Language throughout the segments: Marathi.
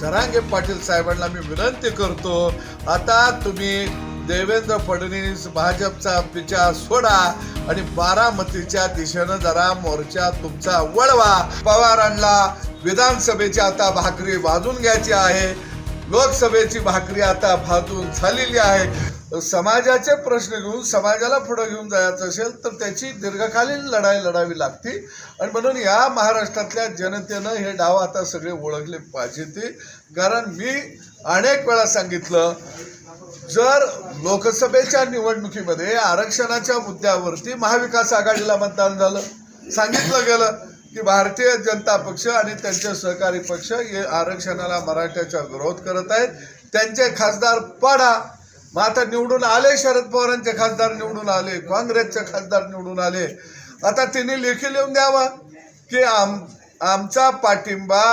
जरांगे पाटील साहेबांना मी विनंती करतो आता तुम्ही देवेंद्र फडणवीस भाजपचा विचार सोडा आणि बारामतीच्या दिशेनं जरा मोर्चा तुमचा वळवा. पवारांना विधानसभेची आता भाकरी वाजून घ्यायची आहे. लोकसभेची भाकरी आता भाजून झालेली आहे. समाजाचे प्रश्न घेऊन समाजाला पुढं घेऊन जायचं असेल तर त्याची दीर्घकालीन लढाई लढावी लागते. आणि म्हणून या महाराष्ट्रातल्या जनतेनं हे डाव आता सगळे ओळखले पाहिजे ते. कारण मी अनेक वेळा सांगितलं जर लोकसभेच्या निवडणुकीमध्ये आरक्षणाच्या मुद्द्यावरती महाविकास आघाडीला मतदान झालं सांगितलं गेलं की भारतीय जनता पक्ष आणि त्यांचे सहकारी पक्ष हे आरक्षणाला मराठ्याचा विरोध करत आहेत. त्यांचे खासदार पाडा मग आता निवडून आले शरद पवारांचे खासदार निवडून आले काँग्रेसचे खासदार निवडून आले. आता तिने लेखी लिहून द्यावा की आम आमचा पाठिंबा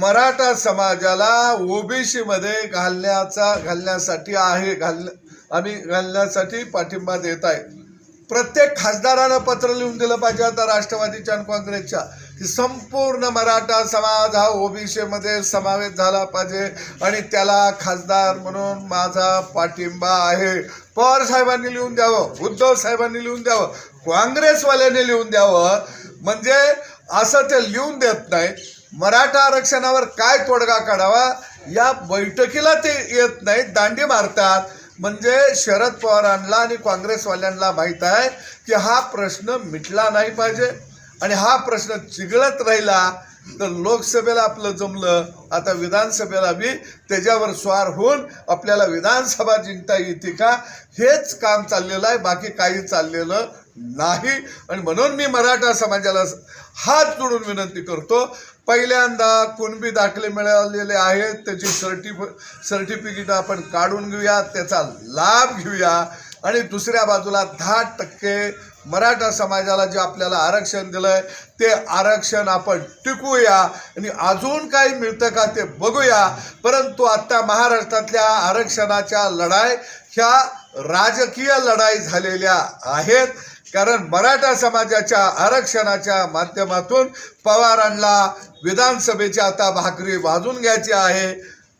मराठा समाजाला ओबीसीमध्ये घालण्याचा घालण्यासाठी आहे घाल आम्ही घालण्यासाठी पाठिंबा देत आहे. प्रत्येक खासदारानं पत्र लिहून दिलं पाहिजे आता राष्ट्रवादीच्या आणि काँग्रेसच्या. की संपूर्ण मराठा समाज हा ओबीसीमध्ये समावेश झाला पाहिजे आणि त्याला खासदार म्हणून माझा पाठिंबा आहे. पवार साहेबांनी लिहून द्यावं उद्धव साहेबांनी लिहून द्यावं काँग्रेसवाल्यांनी लिहून द्यावं. म्हणजे असं ते लिहून देत नाही. मराठा आरक्षणावर काय तोडगा काढावा या बैठकीला ते येत नाहीत दांडी मारतात. म्हणजे शरद पवारांना आणि काँग्रेसवाल्यांना माहीत आहे की हा प्रश्न मिटला नाही पाहिजे. आणि हा प्रश्न चिघळत राहिला तर लोकसभेला आपलं जमलं आता विधानसभेला बी त्याच्यावर स्वार होऊन आपल्याला विधानसभा जिंकता येते का? हेच काम चाललेलं आहे बाकी काही चाललेलं नाही. आणि म्हणून मी मराठा समाजाला हात जोडून विनंती करतो पहिल्यांदा कुणबी दाखले मिळालेले आहेत त्याची सर्टिफ सर्टिफिकेट आपण काढून घेऊया त्याचा लाभ घेऊया. आणि दुसऱ्या बाजूला दहा टक्के मराठा समाजाला जे आपल्याला आरक्षण दिलंय ते आरक्षण आपण टिकूया आणि अजून काही मिळतं का ते बघूया. परंतु आत्ता महाराष्ट्रातल्या आरक्षणाच्या लढाई ह्या राजकीय लढाई झालेल्या आहेत. कारण मराठा समाजाच्या आरक्षणाच्या माध्यमातून पवारांना विधानसभेची आता भाकरी वाजून घ्यायची आहे.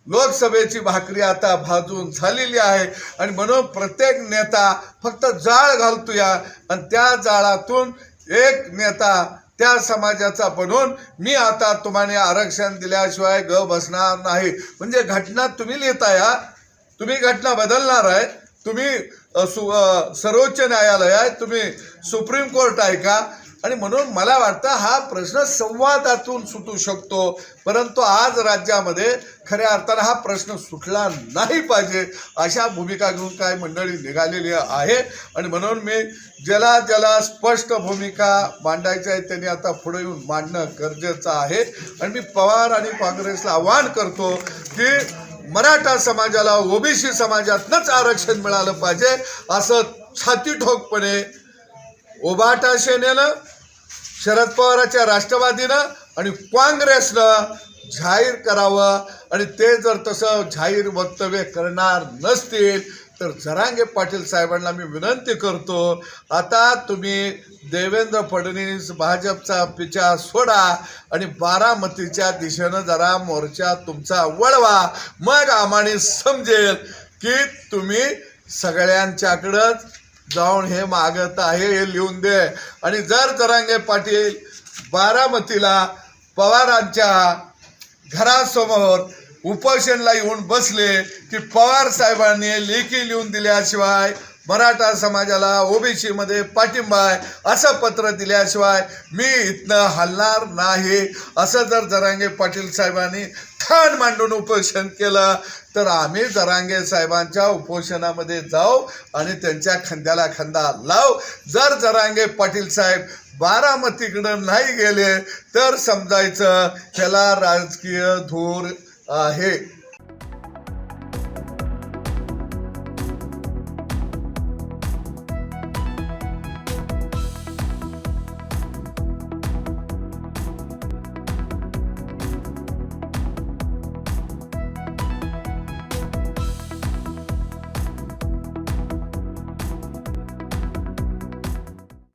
लोकसभेची भाकरी आता भाजून झालेली आहे. आणि म्हणून प्रत्येक नेता फक्त जाळ घालतोया. आणि त्या जाळातून एक नेता त्या समाजाचा बनून मी आता तुम्हाला आरक्षण दिल्याशिवाय ग बसणार नाही. म्हणजे घटना तुम्ही लिहिताय तुम्ही घटना बदलणार आहे. तुम्ही सु सर्वोच्च न्यायालय आहे. तुम्ही सुप्रीम कोर्ट आहे का? आणि म्हणून मला वाटतं हा प्रश्न संवादातून सुटू शकतो. परंतु आज राज्यामध्ये खऱ्या अर्थानं हा प्रश्न सुटला नाही पाहिजे अशा भूमिका घेऊन काय मंडळी निघालेली आहे. आणि म्हणून मी ज्याला ज्याला स्पष्ट भूमिका मांडायची आहे त्यांनी आता पुढे येऊन मांडणं गरजेचं आहे. आणि मी पवार आणि काँग्रेसला आवाहन करतो की मराठा समाजाला ओबीसी समाजातनंच आरक्षण मिळालं पाहिजे असं छाती ठोकपणे ओबाटा सेनेनं शरद पवाराच्या राष्ट्रवादीनं आणि काँग्रेसनं जाहीर करावं. आणि ते जर तसं जाहीर वक्तव्य करणार नसतील तर जरांगे पाटील साहेबांना मी विनंती करतो आता तुम्ही देवेंद्र फडणवीस भाजपचा पिछा सोडा आणि बारामतीच्या दिशेनं जरा मोर्चा तुमचा वळवा. मग आम्हाला समजेल की तुम्ही सगळ्यांच्याकडंच जाऊन हे मागत आहे हे लिहून दे. आणि जर जरांगे पाटील बारामतीला पवारांच्या घरासमोर उपोषणला येऊन बसले की पवार साहेबांनी लेखी लिहून दिल्याशिवाय मराठा समाजाला ओबीसीमध्ये पाठिंबा आहे असं पत्र दिल्याशिवाय मी इथनं हलणार नाही. असं जर जरांगे पाटील साहेबांनी ठाण मांडून उपोषण केलं तर आम्ही जरांगे साहेबांच्या उपोषणामध्ये जाऊ आणि त्यांच्या खांद्याला खांदा लाव. जर जरांगे पाटील साहेब बारामतीकडं नाही गेले तर समजायचं ह्याला राजकीय धूर आहे.